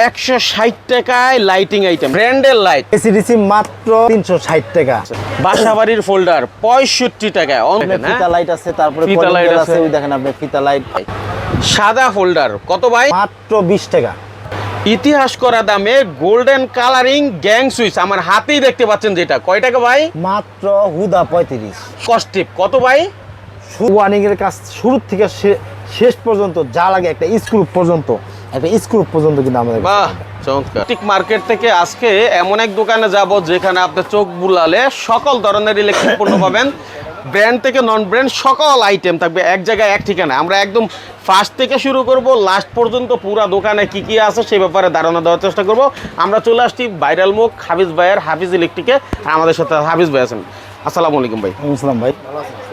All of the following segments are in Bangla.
একশো ষাট টাকায় লাইটিং আইটেম ব্র্যান্ডের লাইট এসিডিসি মাত্র তিনশো ষাট টাকা। বাসাবাড়ির ফোল্ডার পঁয়ষট্টি টাকায়? ফিতা লাইট আছে তারপরে ফিতা calling আছে। ওই দেখেন আপনি ফিতা লাইট সাদা ফোল্ডার কত ভাই? মাত্র বিশ টাকা। ইতিহাস করা দামে গোল্ডেন কালারিং গ্যাং সুইচ আমার হাতেই দেখতে পাচ্ছেন যেটা। কয় টাকা ভাই? মাত্র হুদা পঁয়ত্রিশ। কস্টিপ কত ভাই? ওয়ানিং এর কাজ শুরু থেকে শেষ পর্যন্ত যা লাগে একটা স্ক্রু পর্যন্ত। একটা স্ক্রু পর্যন্ত কিন্তু আমাদের বাহ চমৎকার। ঠিক মার্কেট থেকে আজকে এমন এক দোকানে যাব যেখানে আপনি চোখ বুলালে সকল ধরনের ইলেকট্রিক পণ্য পাবেন। ব্র্যান্ড থেকে নন ব্র্যান্ড সকল আইটেম থাকবে এক জায়গায় এক ঠিকানা আমরা একদম ফার্স্ট থেকে শুরু করব লাস্ট পর্যন্ত পুরা দোকানে কি কি আছে সেই ব্যাপারে ধারণা দেওয়ার চেষ্টা করব। আমরা চলে আসছি ভাইরাল মুখ হাফিজ ভাইয়ের হাফিজ ইলেকট্রিকে আমাদের সাথে হাফিজ ভাই আছেন। আসসালামু আলাইকুম ভাই। ইসলাম ভাই।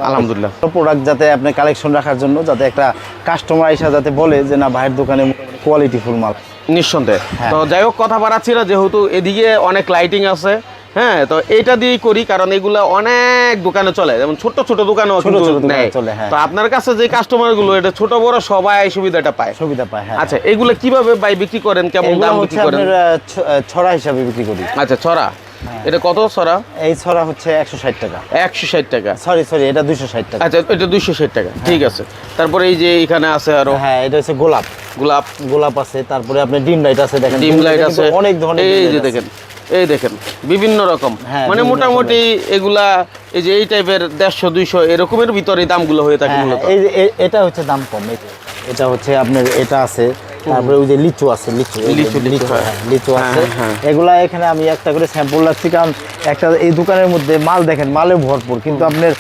আলহামদুলিল্লাহ। প্রোডাক্ট যাতে আপনি কালেকশন রাখার জন্য যাতে একটা কাস্টমার এসে যাতে বলে যে না ভাইয়ের দোকানে কোয়ালিটি ফুল মাল। নিঃসন্দেহে। হ্যাঁ। তো যাই হোক কথা বাড়াচ্ছি না যেহেতু এদিকে অনেক লাইটিং আছে হ্যাঁ তো এটা দিয়েই করি কারণ এগুলা অনেক দোকানে চলে। যেমন ছোট ছোট দোকানেও দোকানে চলে, হ্যাঁ। তো আপনার কাছে যে কাস্টমারগুলো এটা ছোট বড় সবাই সুবিধাটা পায়। সুবিধা পায় হ্যাঁ। আচ্ছা এগুলো কীভাবে বাই বিক্রি করেন? কেমন দাম বিক্রি করেন? ছড়া হিসাবে বিক্রি করি। আচ্ছা ছড়া। এটা কত ছড়া? এই ছড়া হচ্ছে একশো ষাট টাকা। একশো ষাট টাকা। সরি সরি এটা দুশো ষাট টাকা। আচ্ছা এটা দুইশো ষাট টাকা। ঠিক আছে। তারপরে এই যে এখানে আছে আরও? হ্যাঁ এটা হচ্ছে গোলাপ। গোলাপ। গোলাপ আছে তারপরে আপনার ডিম লাইট আছে দেখেন ডিম লাইট আছে। অনেক ধরনের এই যে দেখেন এই দেখেন বিভিন্ন রকম। হ্যাঁ, মানে মোটামুটি এগুলা এই যে এই টাইপের দেড়শো দুইশো এরকমের ভিতরে দামগুলো হয়ে থাকে হ্যাঁ, মূলত। এই যে এটা হচ্ছে দাম কম। এটা হচ্ছে আপনার এটা আছে তারপরে ওই যে লিচু আছে লিচু লিচু, লিচু, লিচু হ্যাঁ। হ্যাঁ হ্যাঁ, আছে। এগুলা এখানে আমি একটা করে স্যাম্পল রাখছি কারণ একটা এই দোকানের মধ্যে মাল দেখেন মালে ভরপুর কিন্তু আপনার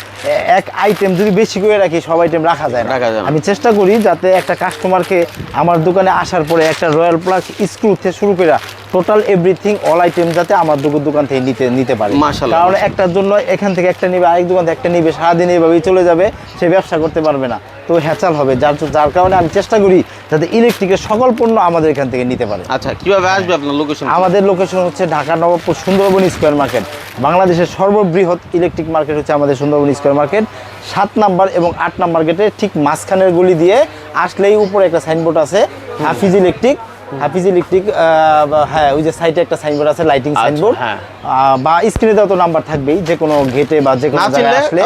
এক আইটেম যদি বেশি করে রাখি সব আইটেম রাখা যায় না। রাখা যায় আমি চেষ্টা করি যাতে একটা কাস্টমারকে আমার দোকানে আসার পরে একটা রয়্যাল প্লাস স্ক্রু থেকে শুরু করে টোটাল এভরিথিং অল আইটেম যাতে আমার দোকান দোকান থেকে নিতে নিতে পারে। কারণ একটার জন্য এখান থেকে একটা নিবে আরেক দোকান থেকে একটা নিবে সারাদিন এইভাবেই চলে যাবে সে ব্যবসা করতে পারবে না। তো হ্যাচাল হবে যার যার কারণে আমি চেষ্টা করি যাতে ইলেকট্রিকের সকল পণ্য আমাদের এখান থেকে নিতে পারে। আচ্ছা কীভাবে আসবে আপনার লোকেশন আমাদের লোকেশন হচ্ছে ঢাকা নবাবপুর সুন্দরবন স্কোয়ার মার্কেট বাংলাদেশের সর্ববৃহৎ ইলেকট্রিক মার্কেট হচ্ছে আমাদের সুন্দরবন স্কোয়ার মার্কেট সাত নাম্বার এবং আট নাম্বার গেটে ঠিক মাঝখানের গুলি দিয়ে আসলেই উপরে একটা সাইনবোর্ড আছে হাফিজ ইলেকট্রিক হাফিজ ইলেকট্রিক হ্যাঁ ওই যে সাইডে একটা সাইনবোর্ড আছে লাইটিং আচ্ছা, সাইনবোর্ড হ্যাঁ। বা স্ক্রিনে তো নাম্বার থাকবেই যে কোনো গেটে বা যে কোনো জায়গায় আসলে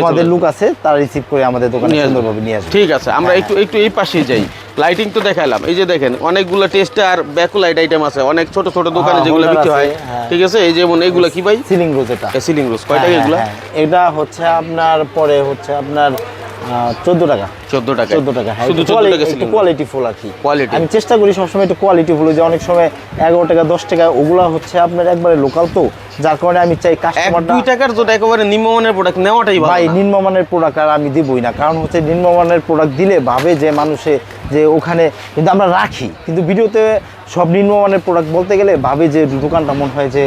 আমাদের লোক আছে তারা রিসিভ করে আমাদের দোকানে সুন্দরভাবে নিয়ে আসবে। ঠিক আছে আমরা একটু একটু এই পাশে যাই। লাইটিং তো দেখাইলাম এই যে দেখেন অনেকগুলো টেস্টার ব্যাকু লাইট আইটেম আছে অনেক ছোট ছোট দোকানে হ্যাঁ, যেগুলো বিক্রি হয়। হ্যাঁ। ঠিক আছে এই যেমন এগুলো কি ভাই? সিলিং রোজ এটা। সিলিং রোজ কয় টাকা হ্যাঁ, এগুলো? হ্যাঁ, এটা হচ্ছে আপনার পরে হচ্ছে আপনার চোদ্দ টাকা। চোদ্দ টাকা চোদ্দ হ্যাঁ একটু কোয়ালিটি ফুল আর কি। Quality। আমি চেষ্টা করি সবসময় একটু কোয়ালিটি ফুল যে অনেক সময় এগারো টাকা দশ টাকা ওগুলা হচ্ছে আপনার একবারে লোকাল তো। যার কারণে আমি চাই কাস্টমারটা দুই টাকার যদি একেবারে নিম্নমানের প্রোডাক্ট নেওয়াটাই ভাই নিম্নমানের প্রোডাক্ট আর আমি দিবই না। কারণ হচ্ছে নিম্নমানের প্রোডাক্ট দিলে ভাবে যে মানুষে যে ওখানে কিন্তু আমরা রাখি। কিন্তু ভিডিওতে সব নিম্নমানের প্রোডাক্ট বলতে গেলে ভাবে যে দোকানটা মনে হয় যে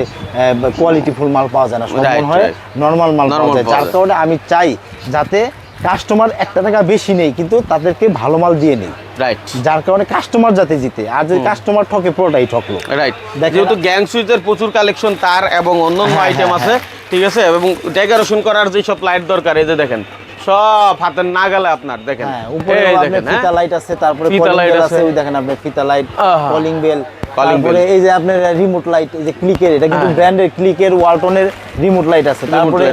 কোয়ালিটি ফুল মাল পাওয়া যায় না। সব মনে হয় নর্মাল মাল পাওয়া যায়। যার কারণে আমি চাই যাতে কাস্টমার একটা টাকা বেশি নেই কিন্তু তাদেরকে ভালো মাল দিয়ে নেই। রাইট যার কারণে কাস্টমার যাতে জিতে। আর যদি কাস্টমার ঠকে পুরোটাই ঠকলো। রাইট যেহেতু গ্যাং সুইচের প্রচুর কালেকশন তার এবং অন্যান্য হ্যাঁ, আইটেম হ্যাঁ, আছে ঠিক আছে? এবং ডেকোরেশন করার যে সব লাইট দরকার এই যে দেখেন সব হাতের নাগালে আপনার দেখেন। হ্যাঁ উপরে হ্যাঁ? ফিতা লাইট আছে তারপরে ফিতা লাইট আছে। ওই দেখেন আপনার ফিতা লাইট কলিং বেল তারপরে এই যে আপনার রিমোট লাইট এই যে ক্লিকের এটা কিন্তু হ্যাঁ। ব্র্যান্ডের ক্লিকের ওয়ালটনের রিমোট লাইট আছে তারপরে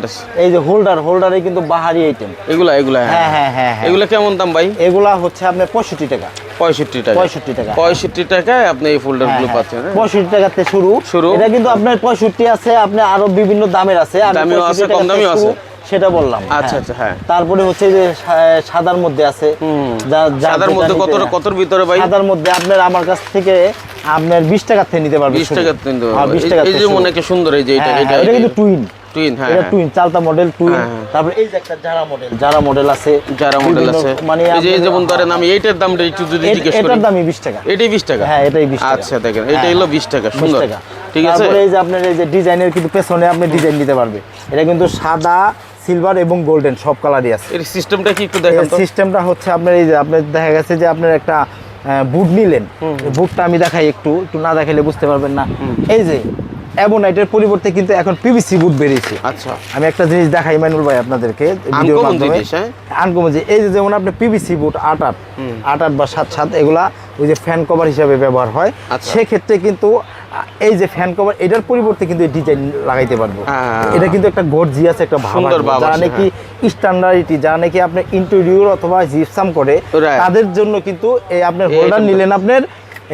এই যে হোল্ডার হোল্ডারে কিন্তু বাহারি আইটেম এগুলা এগুলা হ্যাঁ হ্যাঁ হ্যাঁ হ্যাঁ এগুলা কেমন দাম ভাই এগুলা হচ্ছে আপনার পঁয়ষট্টি টাকা পঁয়ষট্টি টাকা 65 টাকা। পঁয়ষট্টি টাকায় আপনি এই ফোল্ডার হ্যাঁ, গুলো হ্যাঁ। পাচ্ছেন হ্যাঁ? পঁয়ষট্টি টাকাতে শুরু শুরু। এটা কিন্তু আপনার পঁয়ষট্টি আছে আপনার আরও বিভিন্ন দামের আছে দামিও আছে, কম দামিও আছে। সেটা বললাম। আচ্ছা, আচ্ছা, হ্যাঁ। তারপরে হচ্ছে যে সাদার মধ্যে আছে। সাদার মধ্যে নিতে- কত কতর ভিতরে ভাই? সাদার মধ্যে আপনার আমার কাছ থেকে আপনার বিশ টাকা থেকে নিতে পারবেন বিশ টাকা কিন্তু বিশ টাকা এই যে মনে কি সুন্দর এই যে এটা এটা এটা কিন্তু টুইন টুইন হ্যাঁ এটা হ্যাঁ। টুইন চালতা মডেল টুইন হ্যাঁ, হ্যাঁ। তারপরে এই যে একটা যারা মডেল যারা মডেল আছে যারা মডেল আছে। মানে এই যে এই যেমন ধরেন আমি এইটার দামটা একটু যদি জিজ্ঞেস করি। এটার দামই বিশ টাকা। এটাই বিশ টাকা? হ্যাঁ এটাই বিশ টাকা। আচ্ছা দেখেন এটা হ্যাঁ, হলো বিশ টাকা সুন্দর। টাকা। ঠিক আছে? তারপরে এই যে আপনার এই যে ডিজাইনের কিন্তু পেছনে আপনি ডিজাইন নিতে পারবে। এটা কিন্তু সাদা সিলভার এবং গোল্ডেন সব কালারই আছে। এর সিস্টেমটা কি একটু দেখেন তো? সিস্টেমটা হচ্ছে আপনার এই যে আপনার দেখা গেছে যে আপনার একটা বুট নিলেন। বুটটা আমি দেখাই একটু একটু না দেখাইলে বুঝতে পারবেন না। এই যে অ্যাবোনাইটের পরিবর্তে কিন্তু এখন পিভিসি বুট বেরিয়েছে। আচ্ছা। আমি একটা জিনিস দেখাই মাইনুল ভাই আপনাদেরকে ভিডিওর মাধ্যমে। হ্যাঁ? আনকমন যে এই যে যেমন আপনি পিভিসি বুট আট আট আট আট বা সাত সাত এগুলা ওই যে ফ্যান কভার হিসাবে ব্যবহার হয়। আচ্ছা। সেক্ষেত্রে কিন্তু এই যে ফ্যান কভার এটার পরিবর্তে কিন্তু এই ডিজাইন লাগাইতে পারব। হ্যাঁ। এটা কিন্তু একটা গর্জিয়াস একটা সুন্দর আসবে। যারা নাকি স্ট্যান্ডার্ডিটি যারা নাকি আপনার ইন্টেরিয়র অথবা জিপসাম করে তাদের জন্য কিন্তু এই আপনার হোল্ডার নিলেন আপনার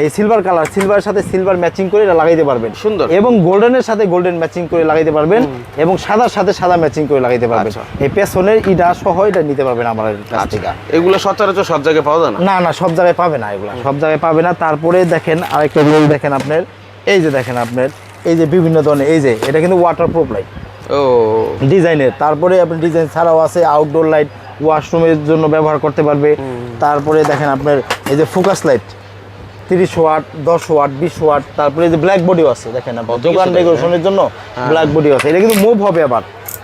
এই সিলভার কালার সিলভারের সাথে সিলভার ম্যাচিং করে এটা লাগাইতে পারবেন। সুন্দর। এবং গোল্ডেনের সাথে গোল্ডেন ম্যাচিং করে লাগাইতে পারবেন এবং সাদার সাথে সাদা ম্যাচিং করে লাগাইতে পারবেন। আচ্ছা। এই পেছনের ইটা সহ এটা নিতে পারবেন আমার কাছ আচ্ছা। থেকে। এগুলো সচরাচর সব জায়গায় পাওয়া যায় না? না না সব জায়গায় পাবে না এগুলা। সব জায়গায় পাবে না। তারপরে দেখেন আরেকটা রোল দেখেন আপনার। এই যে দেখেন আপনার এই যে বিভিন্ন ধরনের এই যে এটা কিন্তু ওয়াটার প্রুফ লাইট ও। ডিজাইনের তারপরে আপনার ডিজাইন ছাড়াও আছে আউটডোর লাইট ওয়াশরুমের জন্য ব্যবহার করতে পারবে। তারপরে দেখেন আপনার এই যে ফোকাস লাইট তিরিশ ওয়াট দশ ওয়াট বিশ ওয়াট তারপরে এই যে ব্ল্যাক বডিও আছে দেখেন আপনার দোকান ডেকোরেশনের জন্য ব্ল্যাক বডিও আছে। এটা কিন্তু মুভ হবে আবার।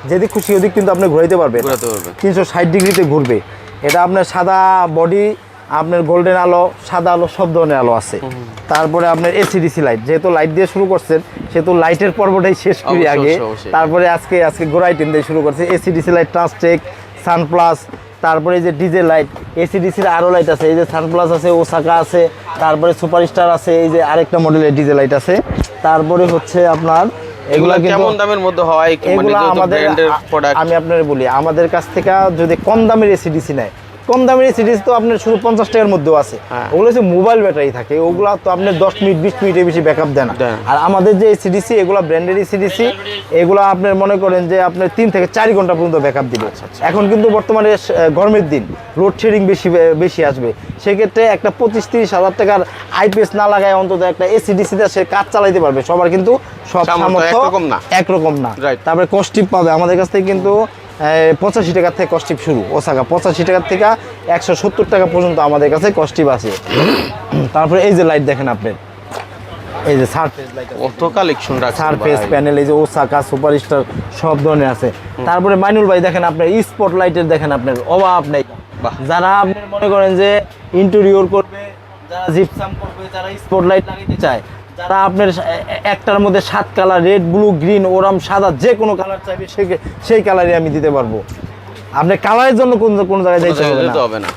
যেদিক খুশি ওদিক কিন্তু আপনি ঘুরাইতে পারবেন। পারবে। তিনশো ষাট ডিগ্রিতে ঘুরবে। এটা আপনার সাদা বডি আপনার গোল্ডেন আলো সাদা আলো সব ধরনের আলো আছে। তারপরে আপনার এসিডিসি লাইট যেহেতু লাইট দিয়ে শুরু করছেন সেহেতু লাইটের পর্বটাই শেষ করি আগে। তারপরে আজকে আজকে গোড়াই টিম দিয়ে শুরু করছে। এসিডিসি লাইট ট্রান্সটেক সানপ্লাস তারপরে যে ডিজে লাইট এসিডিসির আরও লাইট আছে। এই যে সানপ্লাস আছে ওসাকা আছে তারপরে সুপারস্টার আছে এই যে আরেকটা মডেলের ডিজে লাইট আছে। তারপরে হচ্ছে আপনার এগুলা এগুলা কেমন দামের মধ্যে হয়? মানে এগুলা আমাদের আমি আপনার বলি আমাদের কাছ থেকে যদি কম দামের এসিডিসি নেয় কম দামের এসিডিসি তো আপনার শুধু পঞ্চাশ টাকার মধ্যেও আছে। হ্যাঁ। ওগুলো হচ্ছে মোবাইল ব্যাটারি থাকে। ওগুলো তো আপনার দশ মিনিট বিশ মিনিটের বেশি ব্যাকআপ দেয় না। দেয় না। আর আমাদের যে এসিডিসি এগুলো ব্র্যান্ডের এসিডিসি এগুলো আপনার মনে করেন যে আপনার তিন থেকে চার ঘণ্টা পর্যন্ত ব্যাকআপ দিবে। আচ্ছা, এখন কিন্তু বর্তমানে গরমের দিন লোডশেডিং বেশি বেশি আসবে। সেক্ষেত্রে একটা পঁচিশ তিরিশ হাজার টাকার আইপিএস না লাগায় অন্তত একটা এসিডিসিতে সে কাজ চালাইতে পারবে। সবার কিন্তু সব সামর্থ্য সামর্থ্য একরকম না। একরকম না। তারপরে কস্টিপ পাবে। আমাদের কাছ থেকে কিন্তু পঁচাশি টাকার থেকে কস্টিপ শুরু। ওসাকা পঁচাশি টাকার থেকে একশো সত্তর টাকা পর্যন্ত আমাদের কাছে কস্টিপ আছে। তারপরে এই যে লাইট দেখেন আপনি। এই যে সারফেস লাইট কত কালেকশন সারফেস প্যানেল এই যে ওসাকা সুপারস্টার সব ধরনের আছে। তারপরে মাইনুল ভাই দেখেন আপনার স্পট লাইটের দেখেন আপনার অভাব নেই। যারা আপনি মনে করেন যে ইন্টেরিয়র করবে যারা জিপসাম করবে যারা স্পট লাইট লাগাইতে চায় যারা আপনার একটার মধ্যে সাত কালার রেড ব্লু গ্রিন ওরাম সাদা যে কোনো কালার চাইবে সে- সেই কালারই আমি দিতে পারব। আপনি কালারের জন্য কোন কোন জায়গায় যাইতে হবে না।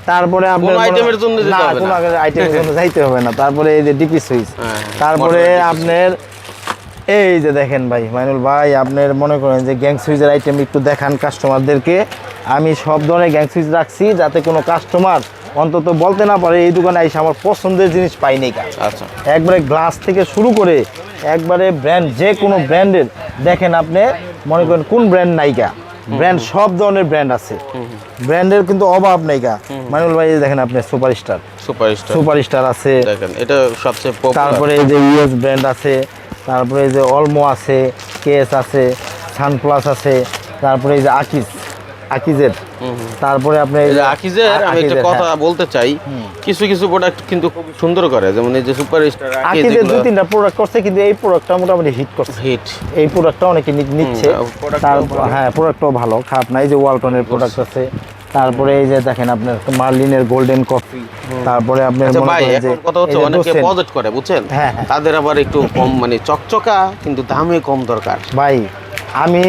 তারপরে আপনার আইটেমের জন্য না, কোনো আইটেমের জন্য যাইতে হবে না। তারপরে এই যে ডিপি সুইচ হ্যাঁ, তারপরে আপনার এই যে দেখেন ভাই মাইনুল ভাই আপনার মনে করেন যে গ্যাং সুইচের আইটেম একটু দেখান কাস্টমারদেরকে আমি সব ধরনের গ্যাং সুইচ রাখছি যাতে কোনো কাস্টমার অন্তত বলতে না পারে এই দোকানে এসে আমার পছন্দের জিনিস পাইনি কাজ আচ্ছা। একবারে গ্লাস থেকে শুরু করে একবারে ব্র্যান্ড যে কোনো ব্র্যান্ডের দেখেন আপনি মনে করেন কোন ব্র্যান্ড নাইকা ব্র্যান্ড সব ধরনের ব্র্যান্ড আছে। ব্র্যান্ডের কিন্তু অভাব নাইকা মানুল ভাই দেখেন আপনি সুপারস্টার সুপারস্টার সুপারস্টার আছে। দেখেন এটা সবচেয়ে তারপরে এই যে ইউএস ব্র্যান্ড আছে তারপরে এই যে অলমো আছে কেএস আছে সানপ্লাস আছে তারপরে এই যে আকিজ আকিজের। তারপরে আপনি আকিজের আমি একটা কথা হ্যাঁ। বলতে চাই কিছু কিছু প্রোডাক্ট কিন্তু খুব সুন্দর করে যেমন এই যে সুপারস্টার আকিজের দুই তিনটা প্রোডাক্ট করছে কিন্তু এই প্রোডাক্টটা মোটামুটি হিট করছে। হিট এই প্রোডাক্টটা অনেকে নিচ্ছে। হ্যাঁ প্রোডাক্টটাও ভালো। খারাপ না এই যে ওয়ালটনের প্রোডাক্ট আছে। তারপরে এই যে দেখেন আপনার মার্লিনের গোল্ডেন কফি তারপরে আপনার আচ্ছা ভাই এখন কথা হচ্ছে অনেকে। প্রজেক্ট করে বুঝছেন? হ্যাঁ, হ্যাঁ। তাদের আবার একটু কম মানে চকচকা কিন্তু দামে কম দরকার। ভাই আমি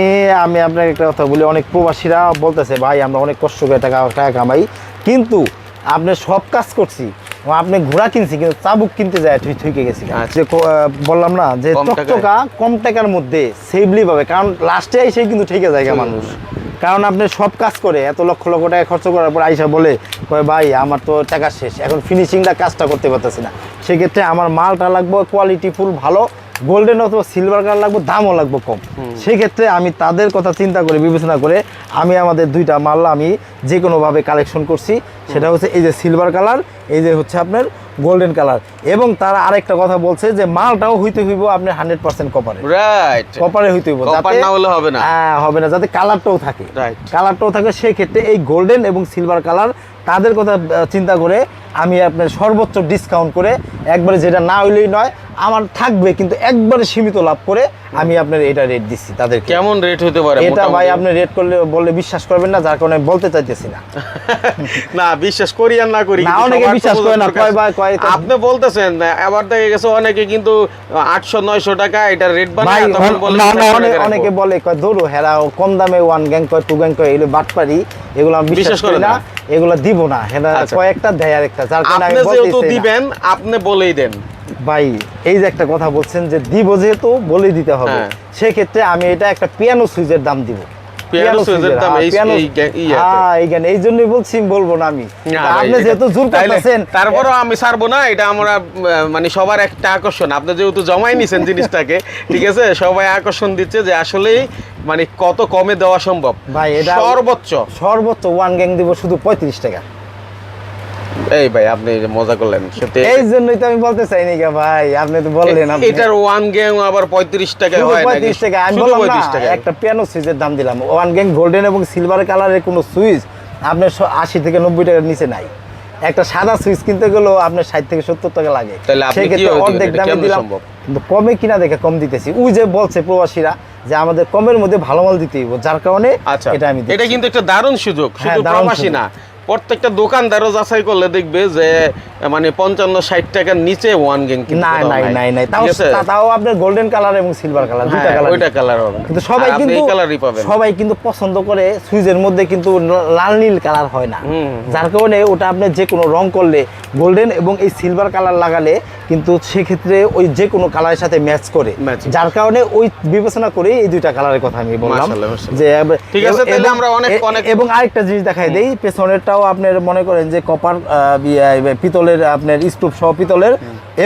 আমি আপনাকে একটা কথা বলি অনেক প্রবাসীরা বলতেছে ভাই আমরা অনেক কষ্ট করে টাকা টাকা কামাই কিন্তু আপনি সব কাজ করছি আপনি ঘোড়া কিনছি কিন্তু চাবুক কিনতে যায় তুই থুইকে গেছি আচ্ছা। যে বললাম না যে চকচকা কম টাকার মধ্যে সেফলি পাবে কারণ লাস্টে এসে কিন্তু ঠেকে যায় মানুষ। কারণ আপনি সব কাজ করে এত লক্ষ লক্ষ টাকা খরচ করার পর আইসা বলে, কয়, ভাই, আমার তো টাকা শেষ, এখন ফিনিশিংটা কাজটা করতে পারতেছি না। সেক্ষেত্রে আমার মালটা লাগবে কোয়ালিটি ফুল ভালো। গোল্ডেন অথবা সিলভার কালার লাগবে দামও লাগবে কম। সেক্ষেত্রে আমি তাদের কথা চিন্তা করে বিবেচনা করে আমি আমাদের দুইটা মাল আমি যে কোনোভাবে কালেকশন করছি। সেটা হচ্ছে এই যে সিলভার কালার এই যে হচ্ছে আপনার গোল্ডেন কালার এবং তারা আরেকটা কথা বলছে যে মালটাও হইতে হইব আপনার হান্ড্রেড পার্সেন্ট কপারে রাইট কপারে হইতে হইব না হলে হবে না। হ্যাঁ হবে না যাতে কালারটাও থাকে. কালারটাও থাকে সেক্ষেত্রে এই গোল্ডেন এবং সিলভার কালার তাদের কথা চিন্তা করে আমি আপনার সর্বোচ্চ ডিসকাউন্ট করে একবারে যেটা না হইলেই নয় আমার থাকবে কিন্তু একবারে সীমিত লাভ করে আমি আপনার এটা রেট দিচ্ছি তাদের কেমন রেট হতে পারে এটা ভাই আপনি রেট করলে বললে বিশ্বাস করবেন না যার কারণে বলতে চাইতেছি না। না বিশ্বাস করি আর না করি না, অনেকে বিশ্বাস করে না, কয়। বা কয়- আপনি বলতেছেন আবার দেখা গেছে অনেকে কিন্তু আটশো নয়শো টাকা এটা রেট ভাই বানায় তখন বলে না, না, চারশো অনেকে বলে কয় ধরো হেরা ও কম দামে ওয়ান গ্যাং কয় টু গ্যাং কয় এগুলো বাটপারি এগুলো আমি বিশ্বাস করি না? এগুলো দিব না। হেরা আচ্ছা। কয়েকটা দেয় আরেকটা যার কারণে আপনি যেহেতু দিবেন আপনি বলেই দেন। ভাই এই যে একটা কথা বলছেন যে দিব যেহেতু বলে দিতে হবে। হ্যাঁ। সেক্ষেত্রে আমি এটা একটা পিয়ানো সুইচের দাম দিব। এই- জন্যই বলছি বলব না আমি। আপনি যেহেতু জোর করতেছেন তারপরেও আমি ছাড়বো না এটা আমরা মানে সবার একটা আকর্ষণ। আপনি যেহেতু জমাই নিছেন জিনিসটাকে ঠিক আছে? সবাই আকর্ষণ দিচ্ছে যে আসলেই মানে কত কমে দেওয়া সম্ভব। ভাই, এটা- সর্বোচ্চ। সর্বোচ্চ ওয়ান গ্যাং দিব শুধু পঁয়ত্রিশ টাকা। এই ভাই আপনি মজা করলেন এই জন্যই তো আমি বলতে ভাই আপনি তো বললেন আপনি- এটার ওয়ান আবার পঁয়ত্রিশ টাকা হয় নাকি? 35 টাকা আমি বললাম না একটা পিয়ানো সুইচের দাম দিলাম। ওয়ান গ্যাং গোল্ডেন এবং সিলভার কালারের কোনো সুইচ আপনার শ- আশি থেকে নব্বই টাকার নিচে নাই। একটা সাদা সুইচ কিনতে গেলেও আপনার ষাট থেকে সত্তর টাকা লাগে। তাহলে আপনি সেক্ষেত্রে অর্ধেক দামে দিলাম। কিন্তু কমে কিনা দেখে কম দিতেছি। ওই যে বলছে প্রবাসীরা যে আমাদের কমের মধ্যে ভালো মাল দিতে যার কারণে আচ্ছা। এটা আমি এটা কিন্তু একটা দারুণ সুযোগ। হ্যাঁ, শুধু প্রবাসী না প্রত্যেকটা দোকানদারও যাচাই করলে দেখবে যে মানে পঞ্চান্ন ষাট টাকার নিচে ওয়ান গেম কিন্তু নাই নাই নাই নাই। তাও আপনার গোল্ডেন কালার এবং সিলভার কালার দুইটা হ্যাঁ, কালার ওইটা কালার হবে। কিন্তু সবাই কিন্তু কালারই পাবেন। সবাই কিন্তু পছন্দ করে সুইচের মধ্যে কিন্তু লাল নীল কালার হয় না। যার কারণে ওটা আপনি যে কোনো রং করলে গোল্ডেন এবং এই সিলভার কালার লাগালে কিন্তু সেক্ষেত্রে ওই যে কোনো কালারের সাথে ম্যাচ করে। যার কারণে ওই বিবেচনা করে এই দুইটা কালারের কথা আমি বললাম। যে ঠিক আছে, তাহলে আমরা অনেক- অনেক- এবং আরেকটা জিনিস দেখাই দেই পেছনেরটাও আপনার মনে করেন যে কপার পিতলের আপনার স্তূপ সহ পিতলের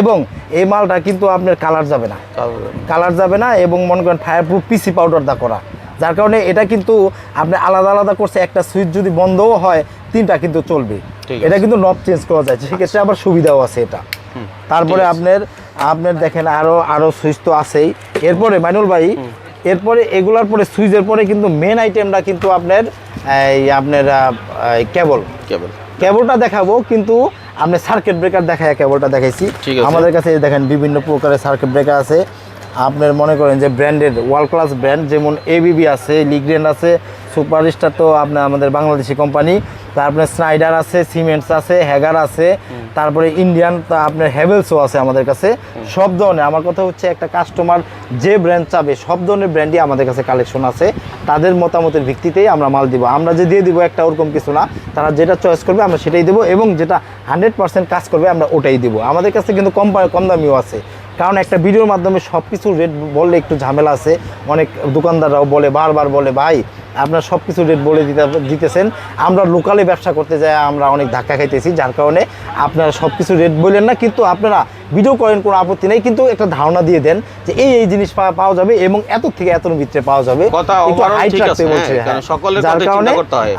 এবং এই মালটা কিন্তু আপনার কালার যাবে না। কালার যাবে না। এবং মনে করেন ফায়ার প্রুফ পিসি পাউডার দা করা। যার কারণে এটা কিন্তু আপনি আলাদা আলাদা করছে একটা সুইচ যদি বন্ধও হয় তিনটা কিন্তু চলবে। এটা কিন্তু নব চেঞ্জ করা যায় সেক্ষেত্রে আবার সুবিধাও আছে এটা। তারপরে আপনার আপনার দেখেন আরও আরও সুইচ তো আছেই। এরপরে মাইনুল ভাই এরপরে এগুলার পরে সুইচের পরে কিন্তু মেন আইটেমটা কিন্তু আপনার এই আপনার কেবল কেবল কেবলটা দেখাবো কিন্তু আপনি সার্কিট ব্রেকার দেখায় কেবলটা দেখাইছি। আমাদের কাছে দেখেন বিভিন্ন প্রকারের সার্কিট ব্রেকার আছে। আপনার মনে করেন যে ব্র্যান্ডেড ওয়ার্ল্ড ক্লাস ব্র্যান্ড যেমন এবিবি আছে লিগ্রেন আছে সুপারস্টার তো আপনার আমাদের বাংলাদেশি কোম্পানি তারপরে স্নাইডার আছে সিমেন্টস আছে হ্যাগার আছে তারপরে ইন্ডিয়ান আপনার হ্যাভেলসও আছে আমাদের কাছে। সব ধরনের। আমার কথা হচ্ছে একটা কাস্টমার যে ব্র্যান্ড চাবে সব ধরনের ব্র্যান্ডই আমাদের কাছে কালেকশন আছে। তাদের মতামতের ভিত্তিতেই আমরা মাল দিব। আমরা যে দিয়ে দিব একটা ওরকম কিছু না তারা যেটা চয়েস করবে আমরা সেটাই দেবো এবং যেটা হান্ড্রেড পার্সেন্ট কাজ করবে আমরা ওটাই দিব। আমাদের কাছে কিন্তু কম কম দামিও আছে। কারণ একটা ভিডিওর মাধ্যমে সব কিছু রেট বললে একটু ঝামেলা আছে। অনেক দোকানদাররাও বলে বারবার বলে ভাই আপনার সব কিছু রেট বলে দিতে দিতেছেন। আমরা লোকালে ব্যবসা করতে যাই আমরা অনেক ধাক্কা খাইতেছি। যার কারণে আপনারা সব কিছু রেট বললেন না কিন্তু আপনারা ভিডিও করেন কোনো আপত্তি নেই। কিন্তু একটা ধারণা দিয়ে দেন যে এই এই জিনিস পাওয়া যাবে এবং এত থেকে এত ভিতরে পাওয়া যাবে। একটু overall রাখতে বলছে, হ্যাঁ, হ্যাঁ। যার কারণে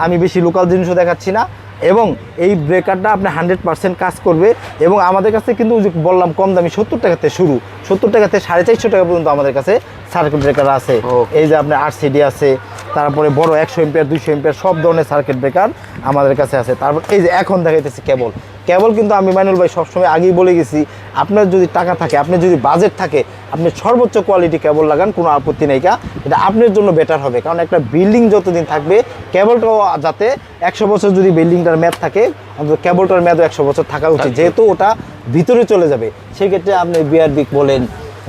আমি বেশি লোকাল জিনিসও দেখাচ্ছি না। এবং এই ব্রেকারটা আপনি হান্ড্রেড পার্সেন্ট কাজ করবে এবং আমাদের কাছে কিন্তু বললাম কম দামি সত্তর টাকাতে শুরু সত্তর টাকাতে সাড়ে চারশো টাকা পর্যন্ত আমাদের কাছে সার্কিট ব্রেকার আছে. এই যে আপনার আরসিডি আছে তারপরে বড় একশো এম্পিয়ার দুইশো এম্পিয়ার সব ধরনের সার্কিট ব্রেকার আমাদের কাছে আছে। তারপর এই যে এখন দেখাইতেছি কেবল কেবল কিন্তু আমি মাইনুল ভাই সবসময় আগেই বলে গেছি আপনার যদি টাকা থাকে আপনার যদি বাজেট থাকে আপনি সর্বোচ্চ কোয়ালিটি কেবল লাগান কোনো আপত্তি নেই কা। এটা আপনার জন্য বেটার হবে। কারণ একটা বিল্ডিং যতদিন থাকবে কেবলটাও যাতে একশো বছর যদি বিল্ডিংটার ম্যাপ থাকে অন্তত কেবলটার মেয়াদও একশো বছর থাকা উচিত। যেহেতু ওটা ভিতরে চলে যাবে সেক্ষেত্রে আপনি বিআরবিক বলেন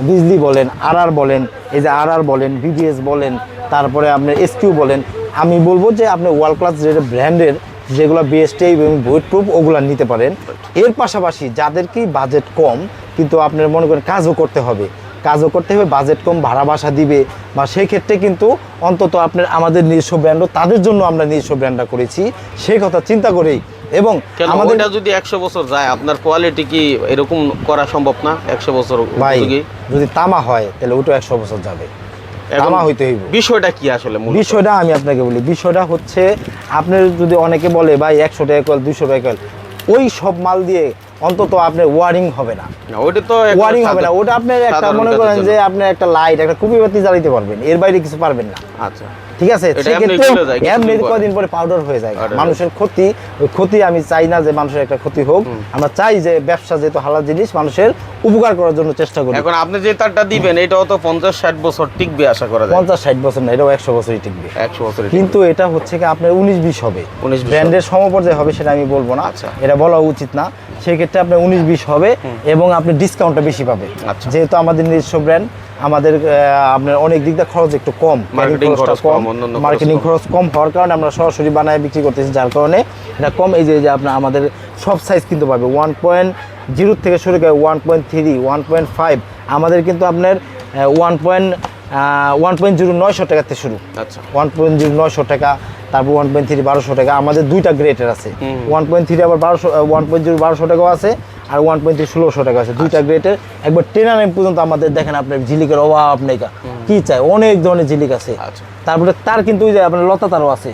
বিজলি বলেন আর বলেন এই যে আর আর বলেন বিবিএস বলেন তারপরে আপনার এসকিউ বলেন আমি বলব যে আপনি ওয়ার্ল্ড ক্লাস যেটা ব্র্যান্ডের যেগুলো বিএসটি এবং বুয়েট প্রুফ ওগুলো নিতে পারেন। এর পাশাপাশি যাদের কি বাজেট কম কিন্তু আপনার মনে করেন কাজও করতে হবে। কাজও করতে হবে বাজেট কম ভাড়া বাসা দিবে বা সেই ক্ষেত্রে কিন্তু অন্তত আপনার আমাদের নিজস্ব ব্র্যান্ডও তাদের জন্য আমরা নিজস্ব ব্র্যান্ডটা করেছি সেই কথা চিন্তা করেই। এবং আমাদের যদি একশো বছর যায় আপনার কোয়ালিটি কি এরকম করা সম্ভব না একশো বছর ভাই? যদি তামা হয় তাহলে ওটা একশো বছর যাবে। এখন হইতে হইব। বিষয়টা কি আসলে বিষয়টা আমি আপনাকে বলি বিষয়টা হচ্ছে আপনার যদি অনেকে বলে ভাই একশো টাকা কল দুশো টাকা কল ওই সব মাল দিয়ে অন্তত আপনার ওয়ারিং হবে না। ওটা তো ওয়ারিং হবে না ওটা আপনার একটা মনে করেন যে আপনি একটা লাইট একটা কুপি বাতি জ্বালাইতে পারবেন এর বাইরে কিছু পারবেন না। আচ্ছা। ঠিক আছে? সেক্ষেত্রে। কদিন পরে পাউডার হয়ে যায়। মানুষের ক্ষতি ওই ক্ষতি আমি চাই না যে মানুষের একটা ক্ষতি হোক। আমরা চাই যে ব্যবসা যেহেতু হালাল জিনিস মানুষের উপকার করার জন্য চেষ্টা করি। এখন আপনি যে তারটা দিবেন এটাও তো পঞ্চাশ ষাট বছর টিকবে আশা করা যায়। পঞ্চাশ ষাট বছর না এটাও একশো বছরই টিকবে। একশো বছর কিন্তু এটা হচ্ছে কি আপনার উনিশ বিশ হবে। 19 20 ব্র্যান্ডের সমপর্যায়ে হবে সেটা আমি বলব না। আচ্ছা। এটা বলা উচিত না। সেক্ষেত্রে আপনার উনিশ বিশ হবে এবং আপনি ডিসকাউন্টটা বেশি পাবে আচ্ছা। যেহেতু আমাদের নিজস্ব ব্র্যান্ড আমাদের আপনার অনেক দিক দিয়ে খরচ একটু কম। খরচটা খরচ কম, মার্কেটিং খরচ কম। হওয়ার কারণে আমরা সরাসরি বানায় বিক্রি করতেছি যার কারণে এটা কম। এই যে যে আপনার আমাদের সব সাইজ কিন্তু পাবে। ওয়ান পয়েন্ট জিরো থেকে শুরু করে one point three one point five আমাদের কিন্তু আপনার one point one point zero নয়শো টাকাতে শুরু। আচ্ছা। ওয়ান পয়েন্ট জিরো নয়শো টাকা তারপর ওয়ান পয়েন্ট থ্রি বারোশো টাকা। আমাদের দুইটা গ্রেটের আছে। ওয়ান পয়েন্ট থ্রি আবার বারোশো ওয়ান পয়েন্ট জিরো বারোশো টাকাও আছে। আর ওয়ান পয়েন্ট ষোলোশো টাকা আছে। দুইটা গ্রেটের একবার টেন আর এম পর্যন্ত আমাদের দেখেন আপনার ঝিলিকের অভাব নেই কি চাই? অনেক ধরনের ঝিলিক আছে। আচ্ছা। তারপরে তার কিন্তু ওই যে আপনার লতা তারও আছে।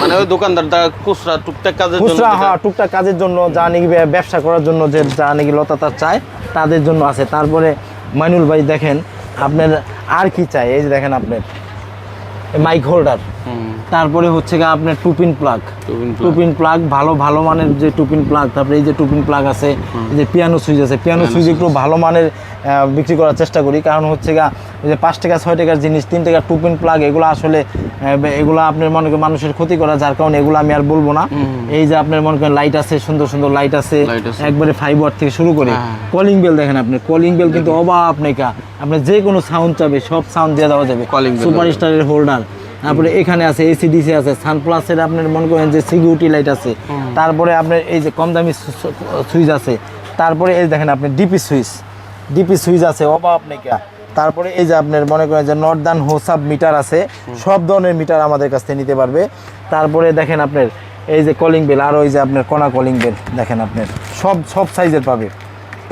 মানে ওই দোকানদার তা খুচরা টুকটাক কাজের জন্য খুচরা হ্যাঁ টুকটাক কাজের জন্য যা নাকি ব্যবসা করার জন্য যে যা নাকি লতা তার চায় তাদের জন্য আছে। তারপরে মাইনুল ভাই দেখেন আপনার আর কি চাই? এই যে দেখেন আপনার মাইক হোল্ডার তারপরে হচ্ছে গিয়ে আপনার টুপিন প্লাগ। Two-pin plug. ভালো ভালো মানের যে টুপিন প্লাগ তারপরে এই যে টুপিন প্লাগ আছে যে পিয়ানো সুইচ আছে পিয়ানো সুইচ একটু ভালো মানের বিক্রি করার চেষ্টা করি। কারণ হচ্ছে গা যে পাঁচ টাকা ছয় টাকার জিনিস তিন টাকার টুপিন প্লাগ এগুলো আসলে এগুলো আপনার মনে করেন মানুষের ক্ষতি করা যার কারণে এগুলো আমি আর বলব না। এই যে আপনার মনে করেন লাইট আছে সুন্দর সুন্দর লাইট আছে একবারে ওয়াট থেকে শুরু করে। হ্যাঁ। কলিং বেল দেখেন আপনি কলিং বেল কিন্তু অবাব নেই আপনার আপনি যে কোনো সাউন্ড চাবে সব সাউন্ড দিয়ে দেওয়া যাবে। সুপার স্টারের হোল্ডার তারপরে এখানে আছে এসিডিসি আছে সানপ্লাসের আপনার মনে করেন যে সিকিউরিটি লাইট আছে। তারপরে আপনার এই যে কম দামি সুইচ আছে। তারপরে এই দেখেন আপনি ডিপি সুইচ। ডিপি সুইচ আছে অভাব নেই কা। তারপরে এই যে আপনার মনে করেন যে নর্দার্ন হোসাব মিটার আছে সব ধরনের মিটার আমাদের কাছ থেকে নিতে পারবে। তারপরে দেখেন আপনার এই যে কলিং বেল আর ওই যে আপনার কণা কলিং বেল দেখেন আপনার। সব সব সাইজের পাবে।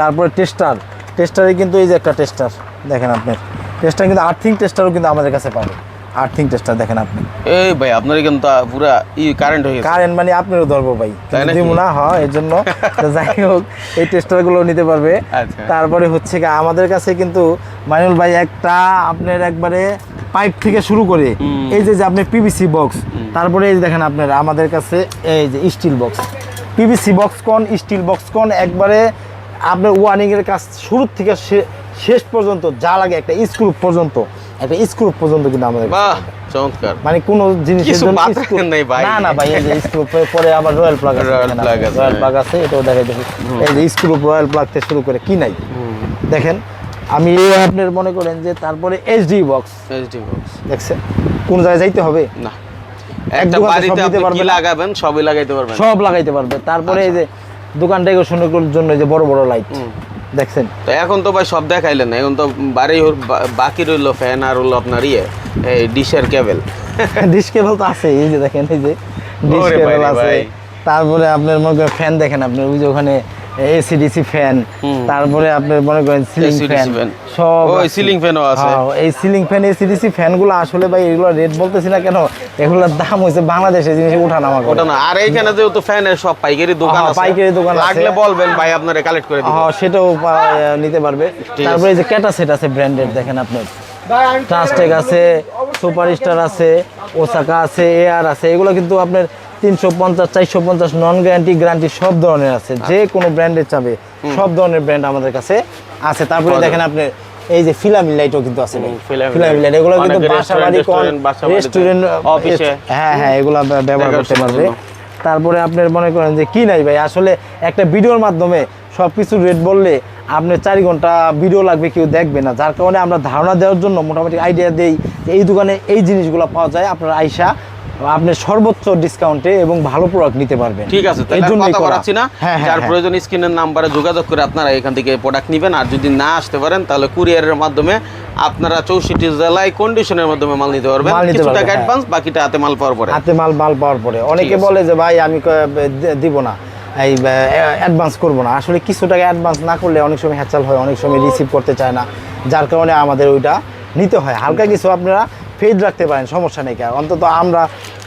তারপরে টেস্টার টেস্টারে কিন্তু এই যে একটা টেস্টার দেখেন আপনার। টেস্টার কিন্তু আর্থিং টেস্টারও কিন্তু আমাদের কাছে পাবে। আর্থিং টেস্টার দেখেন আপনি। এই ভাই আপনার কিন্তু পুরা ই কারেন্ট হয়ে কারেন্ট মানে আপনারও ধরবো ভাই। দিব না হয় এর জন্য। যাই হোক এই টেস্টারগুলো নিতে পারবে। আচ্ছা। তারপরে হচ্ছে কি আমাদের কাছে কিন্তু মাইনুল ভাই একটা আপনার একবারে পাইপ থেকে শুরু করে এই যে যে আপনি পিভিসি বক্স তারপরে এই দেখেন আপনার আমাদের কাছে এই যে স্টিল বক্স পিভিসি বক্স কোন স্টিল বক্স কোন একবারে আপনার ওয়ারিং এর কাজ শুরু থেকে শেষ পর্যন্ত যা লাগে একটা স্ক্রু পর্যন্ত। একটা স্ক্রু পর্যন্ত কিন্তু আমাদের বাহ চমৎকার। মানে কোন রাখেন নাই ভাই। না না ভাই এই যে স্ক্রু পরে আবার রয়্যাল প্লাগ আছে plug আপনি, আছে, রয়্যাল। প্লাগ আছে এটাও দেখাই দেখি। এই যে স্ক্রু রয়্যাল প্লাগ থেকে শুরু করে কি নাই। দেখেন আমি আপনার মনে করেন যে তারপরে এইচডি বক্স এইচডি বক্স দেখছেন? কোন জায়গায় যাইতে হবে? না। এক একটা বাড়িতে আপনি লাগাবেন? সবই লাগাইতে পারবেন? সব লাগাইতে পারবে তারপরে এই যে দোকান ডেকোরেশনের জন্য যে বড় বড় লাইট। দেখছেন? তো এখন তো ভাই সব দেখাইলেন এখন তো বাড়ি বাকি রইল ফ্যান আর হলো আপনার ইয়ে এই ডিশের কেবেল ডিশ কেবল তো আছে এই যে দেখেন এই যে ডিশ কেবেল আছে। তারপরে আপনার মনে করেন ফ্যান দেখেন আপনি ওই যে ওখানে এসিডিসি ফ্যান তারপরে আপনার মনে করেন সিলিং ফ্যান সব ওই আছে। ceiling fan ও আছে। হ্যাঁ, এই সিলিং ফ্যান এসিডিসি ফ্যানগুলো আসলে ভাই এগুলো রেট বলতেছি না কেন এগুলোর দাম হয়েছে বাংলাদেশে জিনিস উঠানামা করে। ওটা না আর এইখানে যেহেতু ফ্যানের সব পাইকারি দোকান হ্যাঁ, আছে পাইকারি দোকান আছে। লাগলে বলবেন ভাই আপনারা কালেক্ট করে দিবেন হ্যাঁ সেটাও নিতে পারবে। তারপরে এই যে ক্যাটা সেট আছে ব্র্যান্ডেড দেখেন আপনি। ট্রাস্টেক আছে সুপার স্টার আছে ওসাকা আছে এয়ার আছে এগুলো কিন্তু আপনার তিনশো পঞ্চাশ চারশো পঞ্চাশ নন গ্যারান্টি গ্যারান্টি সব ধরনের আছে। যে কোনো ব্র্যান্ডের চাবে সব ধরনের ব্র্যান্ড আমাদের কাছে আছে। তারপরে দেখেন আপনি এই যে ফিলামি লাইটও কিন্তু আছে ফিলামি লাইট এগুলো কিন্তু বাসা বাড়ি রেস্টুরেন্ট অফিসে। হ্যাঁ হ্যাঁ এগুলো ব্যবহার করতে পারবে। তারপরে আপনার মনে করেন যে কি নাই ভাই? আসলে একটা ভিডিওর মাধ্যমে সব কিছু রেট বললে আপনার চারি ঘণ্টা ভিডিও লাগবে কেউ দেখবে না। যার কারণে আমরা ধারণা দেওয়ার জন্য মোটামুটি আইডিয়া দেই এই দোকানে এই জিনিসগুলো পাওয়া যায়। আপনার আইসা আপনি সর্বোচ্চ ডিসকাউন্টে এবং ভালো প্রোডাক্ট নিতে পারবেন। ঠিক আছে তাহলে কথা করা। না। হ্যাঁ হ্যাঁ যার হ্যাঁ। প্রয়োজন স্ক্রিনের নাম্বারে যোগাযোগ করে আপনারা এখান থেকে প্রোডাক্ট নেবেন। আর যদি না আসতে পারেন তাহলে কুরিয়ারের মাধ্যমে আপনারা চৌষট্টি জেলায় কন্ডিশনের মাধ্যমে মাল নিতে পারবেন। কিছু টাকা। অ্যাডভান্স বাকিটা হাতে মাল পাওয়ার পরে। হাতে মাল মাল পাওয়ার পরে। অনেকে বলে যে ভাই আমি দিব না। এই অ্যাডভান্স করব না। আসলে কিছু টাকা অ্যাডভান্স না করলে অনেক সময় হ্যাচাল হয় অনেক সময় রিসিভ করতে চায় না। যার কারণে আমাদের ওইটা নিতে হয়। হালকা কিছু আপনারা ফেড রাখতে পারেন সমস্যা নেই। অন্তত আমরা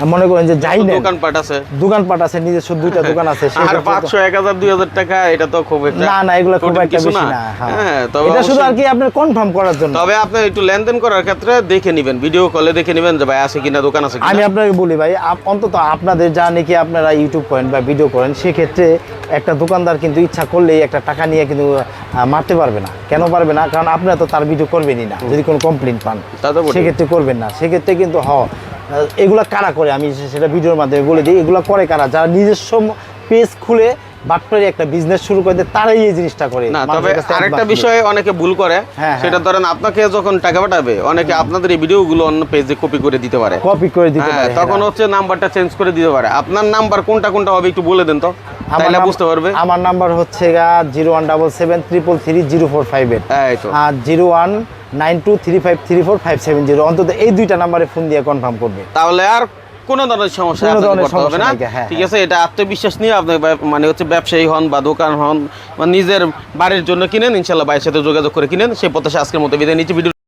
মনে করেন যে যাই নেন দোকানপাট আছে। দোকানপাট আছে নিজস্ব দুইটা দোকান আছে সেই আর ক্ষেত্রে তো- পাঁচশো এক হাজার দুই হাজার টাকা এটা তো খুব একটা না না এগুলো খুব একটা বেশি না। হ্যাঁ। হ্যাঁ তবে এটা শুধু আর কি আপনার কনফার্ম করার জন্য। তবে আপনি একটু লেনদেন করার ক্ষেত্রে দেখে নেবেন ভিডিও কলে দেখে নেবেন যে ভাই আছে কিনা দোকান আছে আমি আপনাকে বলি ভাই অন্তত আপনাদের যা নাকি আপনারা ইউটিউব করেন বা ভিডিও করেন সেক্ষেত্রে একটা দোকানদার কিন্তু ইচ্ছা করলেই একটা টাকা নিয়ে কিন্তু মারতে পারবে না। কেন পারবে না? কারণ আপনারা তো তার ভিডিও করবেনই না যদি কোনো কমপ্লেন পান। সেক্ষেত্রে করবেন না। সেক্ষেত্রে কিন্তু হ এগুলা কারা করে? আমি সেটা ভিডিওর মাধ্যমে বলে দিই। এগুলা করে কারা? যারা নিজস্ব পেজ খুলে বাটপারি একটা বিজনেস শুরু করে তারাই এই জিনিসটা করে। না তবে আরেকটা বিষয়ে অনেকে ভুল করে হ্যাঁ, সেটা ধরেন আপনাকে যখন টাকা পাঠাবে অনেকে আপনাদের এই ভিডিওগুলো অন্য পেজে কপি করে দিতে পারে। কপি করে দিতে হ্যাঁ পারে তখন হ্যাঁ। হচ্ছে নাম্বারটা চেঞ্জ করে দিতে পারে। আপনার নাম্বার কোনটা কোনটা হবে একটু বলে দেন তো নাম- বুঝতে পারবে। আমার নাম্বার হচ্ছে গা zero one double seven triple three zero four five eight আর zero one nine two three five three four five seven zero অন্তত এই দুইটা নাম্বারে ফোন দিয়ে কনফার্ম করবে। তাহলে আর কোনো ধরনের সমস্যা আপনাকে হবে না। হ্যাঁ, ঠিক আছে এটা আত্মবিশ্বাস নিয়ে আপনি মানে হচ্ছে ব্যবসায়ী হন বা দোকান হন বা নিজের বাড়ির জন্য কিনেন ইনশাল্লাহ বাড়ির সাথে যোগাযোগ করে কিনেন। সেই প্রত্যাশা আজকের মতো বিদায় নিচ্ছি। ভিডিও